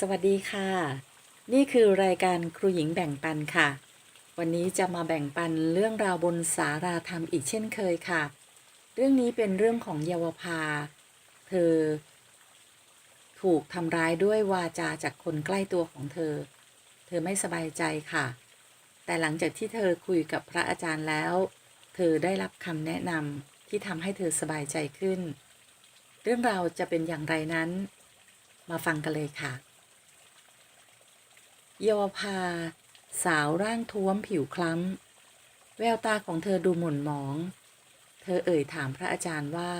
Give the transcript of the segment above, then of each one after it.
สวัสดีค่ะ นี่คือรายการครูหญิงแบ่งปันค่ะ วันนี้จะมาแบ่งปันเรื่องราวบนสาราธรรมอีกเช่นเคยค่ะ เรื่องนี้เป็นเรื่องของเยาวภา เธอ ถูกทำร้ายด้วยวาจาจากคนใกล้ตัวของเธอ เธอไม่สบายใจค่ะ แต่หลังจากที่เธอคุยกับพระอาจารย์แล้ว เธอได้รับคำแนะนำที่ทำให้เธอสบายใจขึ้น เรื่องราวจะเป็นอย่างไรนั้น มาฟังกันเลยค่ะ เยาวภา สาวร่างท้วมผิวคล้ำ แววตาของเธอดูหม่นหมอง เธอเอ่ยถามพระอาจารย์ว่า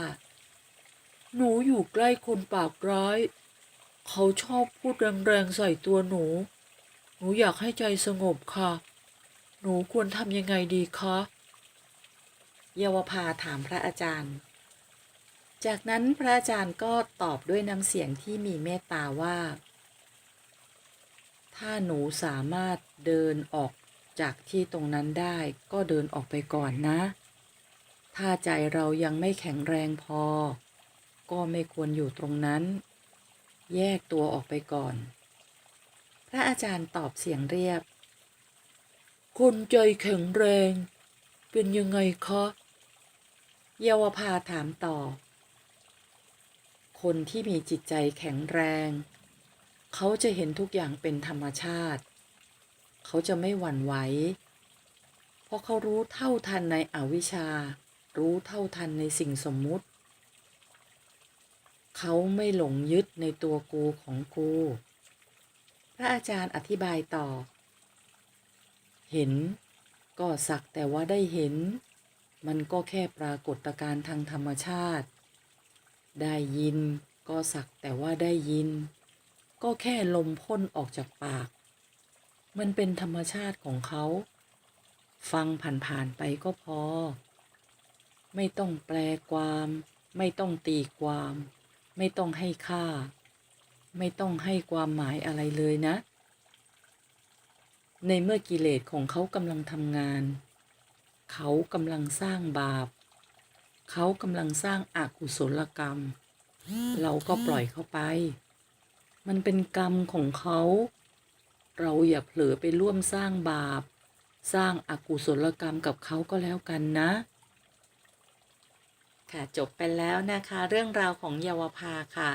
หนูอยู่ใกล้คนปากร้าย เขาชอบพูดแรงๆใส่ตัวหนู หนูอยากให้ใจสงบค่ะ หนูควรทำยังไงดีคะเยาวภาถามพระอาจารย์ จากนั้นพระอาจารย์ก็ตอบด้วยน้ำเสียงที่มีเมตตาว่า ถ้าหนูสามารถเดินออกจากที่ตรงนั้นได้ ก็เดินออกไปก่อนนะ ถ้าใจเรายังไม่แข็งแรงพอ ก็ไม่ควรอยู่ตรงนั้น แยกตัวออกไปก่อน พระอาจารย์ตอบเสียงเรียบ คนใจแข็งแรง เป็นยังไงคะเยาวภาถามต่อ คนที่มีจิตใจแข็งแรง เขาจะเห็นทุกอย่างเป็นธรรมชาติ เขาจะไม่หวั่นไหว เพราะเขารู้เท่าทันในอวิชชา รู้เท่าทันในสิ่งสมมุติ เขาไม่หลงยึดในตัวกูของกู พระอาจารย์อธิบายต่อ เห็นก็สักแต่ว่าได้เห็น มันก็แค่ปรากฏการณ์ทางธรรมชาติ ได้ยินก็สักแต่ว่าได้ยิน ก็แค่ลมพ่นออกจากปาก มันเป็นธรรมชาติของเขา ฟังผ่านๆไปก็พอ ไม่ต้องแปลความ ไม่ต้องตีความ ไม่ต้องให้ค่า ไม่ต้องให้ความหมายอะไรเลยนะ ในเมื่อกิเลสของเขากำลังทำงาน เขากำลังสร้างบาป เขากำลังสร้างอากุศลกรรม เราก็ปล่อยเขาไป มันเป็นกรรมของเขา เราอย่าเผลอไปร่วมสร้างบาป สร้างอากุศลกรรมกับเขาก็แล้วกันนะ ค่ะจบไปแล้วนะคะ เรื่องราวของเยาวภาค่ะ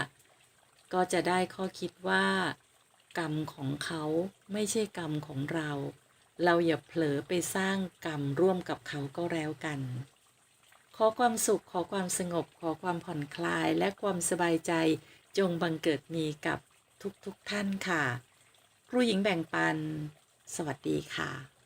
ก็จะได้ข้อคิดว่า กรรมของเขาไม่ใช่กรรมของเรา เราอย่าเผลอไปสร้างกรรมร่วมกับเขาก็แล้วกันขอความสุข ขอความสงบ ขอความผ่อนคลาย และความสบายใจจงบังเกิดมีกับ ทุกๆทท่านค่ะ ครูหญิงแบ่งปัน สวัสดีค่ะ